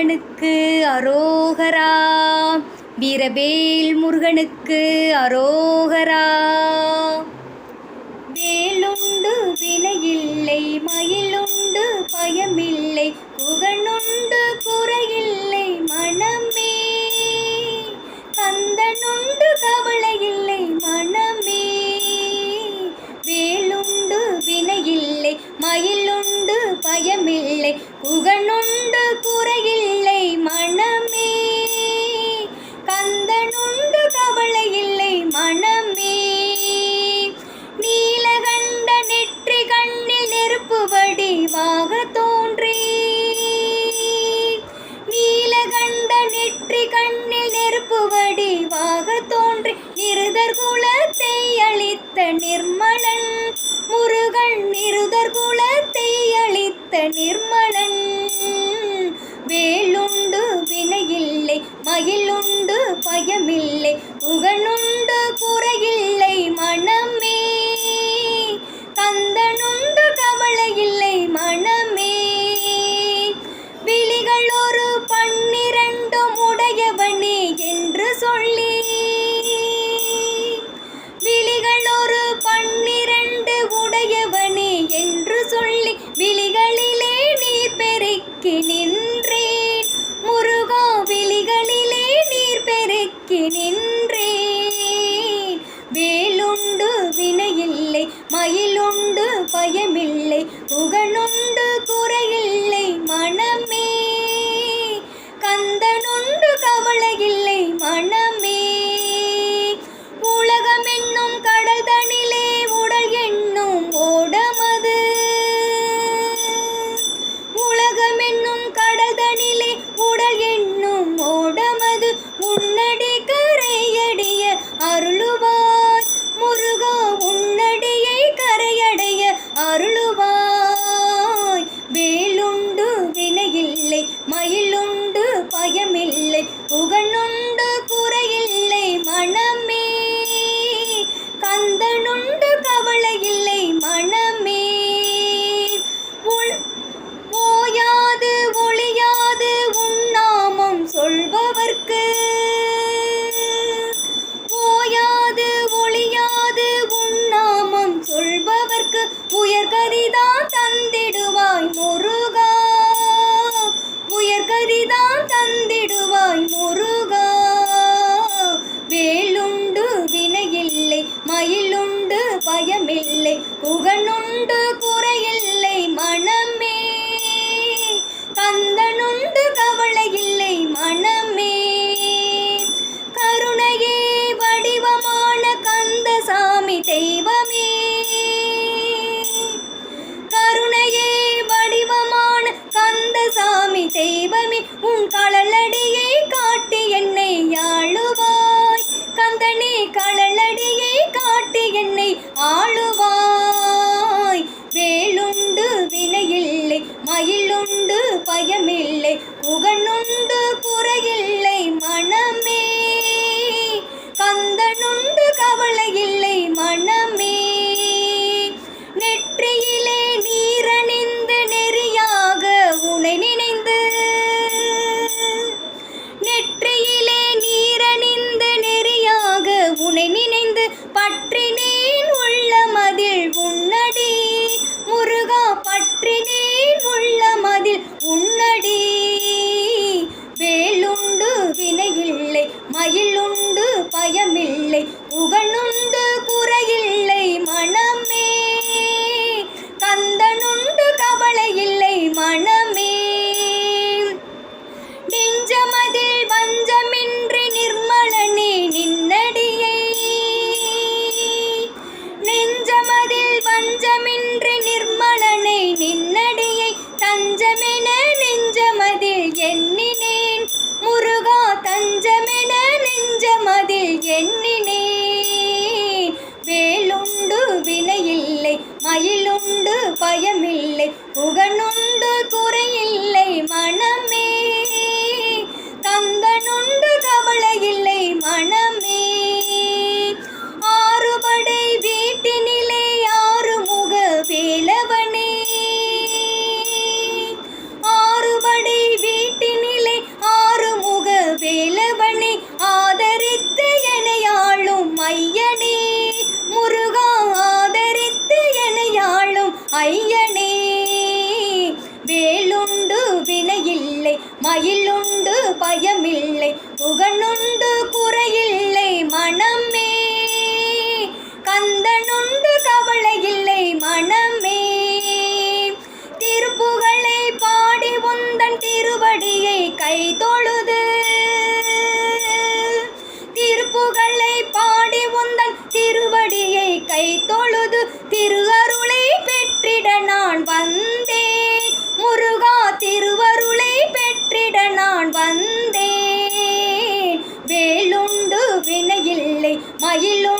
முருகனுக்கு அரோகரா. வீரவேல் முருகனுக்கு அரோகரா. வேலுண்டு வினையில்லை மயிலுண்டு பயமில்லை புகனுண்டு குறையில்லை மனமே. கந்தனுண்டு கவலையில்லை மனமே. வேலுண்டு வினையில்லை மயிலுண்டு பயமில்லை புகனுண்டு நிருதர்குலத்தை அளித்த நிர்மலன் முருகன் நிருதர்குல உன் கடலடியை ஐயனே வேலுண்டு வினையில்லை மயிலுண்டு பயமில்லை புகழுண்டு குறையில்லை மனமே. கந்தனுண்டு கவலை இல்லை மனமே. திருப்புகளை பாடி உந்தன் திருவடியை கை தொழுது. திருப்புகளை பாடி உந்தன் திருவடியை கை தொழு மயிலும்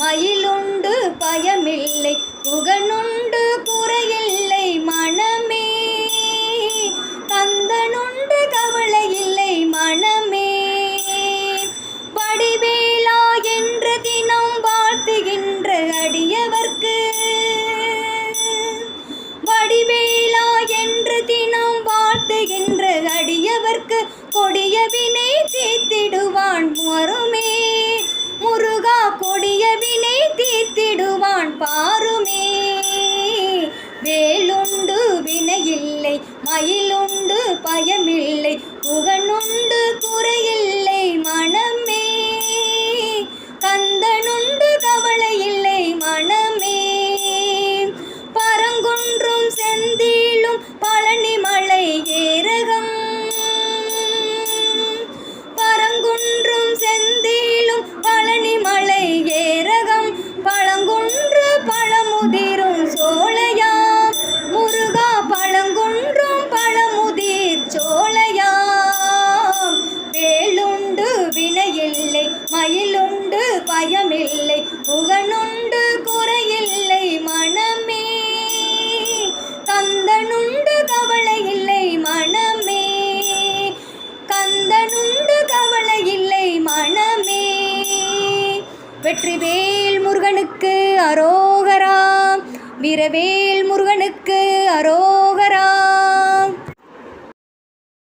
மயிலுண்டு பயமில்லை புகனுண்டு குறையில்லை மனமே. கந்தனுண்டு கவலை இல்லை மனமே. வடிவேலா என்று தினம் வாழ்த்துகின்ற அடியவர்க்கு. வடிவேலா என்று தினம் வாழ்த்துகின்ற அடியவர்க்கு கொடிய வினை தீத்திடுவான் வரும் வீரவேல் முருகனுக்கு அரோ